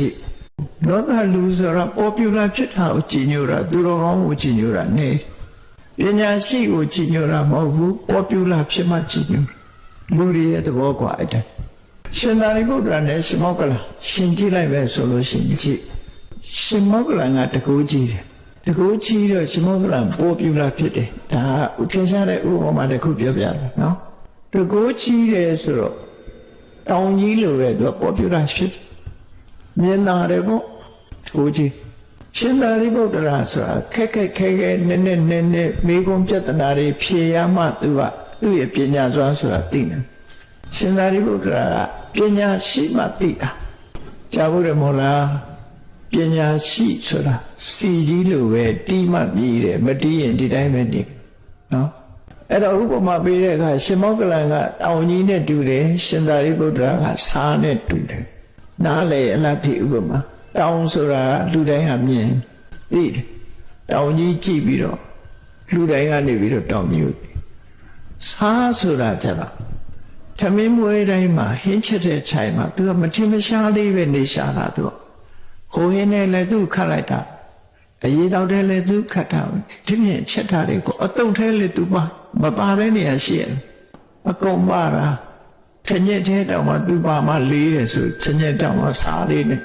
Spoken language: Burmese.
ကြည့်လောကလူဆိုတာပေါ်ပူလာဖြစ်တာကိုကြည်ညိုတာသူတော်ကောင်းကိုကြည်ညိုတာနေပညာရှိကိုကြည်ညိုတာမဟုတ်ဘူးပေါ်ပူလာဖြစ်မှကြည်ညိုလူတွေရဲ့သဘောကွာအဲ့ဒါရှင်သာရိပုတ္တရာနဲ့ရှင်မောကလရှင်ကြည့်လိုက်ပဲဆိုလို့ရှိရင်ကြည့်ရှင်မောကလကတကူကြီးတယ်တကူကြီးတော့ရှင်မောကလပေါ်ပူလာဖြစ်တယ်ဒါကဥထင်ရှားတဲ့ဥပမာတစ်ခုပြောပြတယ်နော်တကူကြီးတယ်ဆိုတော့တောင်ကြီးလိုပဲသူကပေါ်ပူလာဖြစ်တယ် မြင်တာတယ်ပေါ့ကိုကြီးရှင်သာရိပုတ္တရာဆိုတာခက်ခက်ခဲခဲနည်းနည်းနည်းနည်းမိဂုံပြဿနာတွေဖြေရမှသူကသူ့ရဲ့ပညာစွမ်းဆိုတာသိတယ်ရှင်သာရိပုတ္တရာကပညာရှိမှသိတာကြားဖို့ရမို့လားပညာရှိဆိုတာစီကြီးလိုပဲတီးမှမြည်တယ်မတီးရင်ဒီတိုင်းပဲနေနော်အဲ့တော့ဥပမာပေးတဲ့အခါရှင်မောကလန်ကတောင်ကြီးနဲ့တူတယ်ရှင်သာရိပုတ္တရာကဆားနဲ့တူတယ် နားလေအလတ်တိဥပမာတောင်ဆိုတာလူတိုင်းဟာမြင်သိတယ်တောင်ကြီးကြည့်ပြီးတော့လူတိုင်းကနေပြီးတော့တောင်ကြီးကိုဆားဆိုတာကြတော့ထမင်းမွေးတိုင်းမှာဟင်းချက်တဲ့ခြိုင်မှာသူကမထင်မရှားလေးပဲနေရှာတာသူကခိုးရင်းနဲ့လည်းသူ့ခတ်လိုက်တာအရေးတောက်တဲ့လည်းသူခတ်တာဒီမြင်ချက်တာတွေကိုအတုံထဲလည်းသူပါမပါတဲ့နေရာရှိရအကုန်ပါတာထ ညက်ထဲတောင်မှသူပါမှလေးတယ်ဆိုထညက်တောင်မှစားလေးနဲ့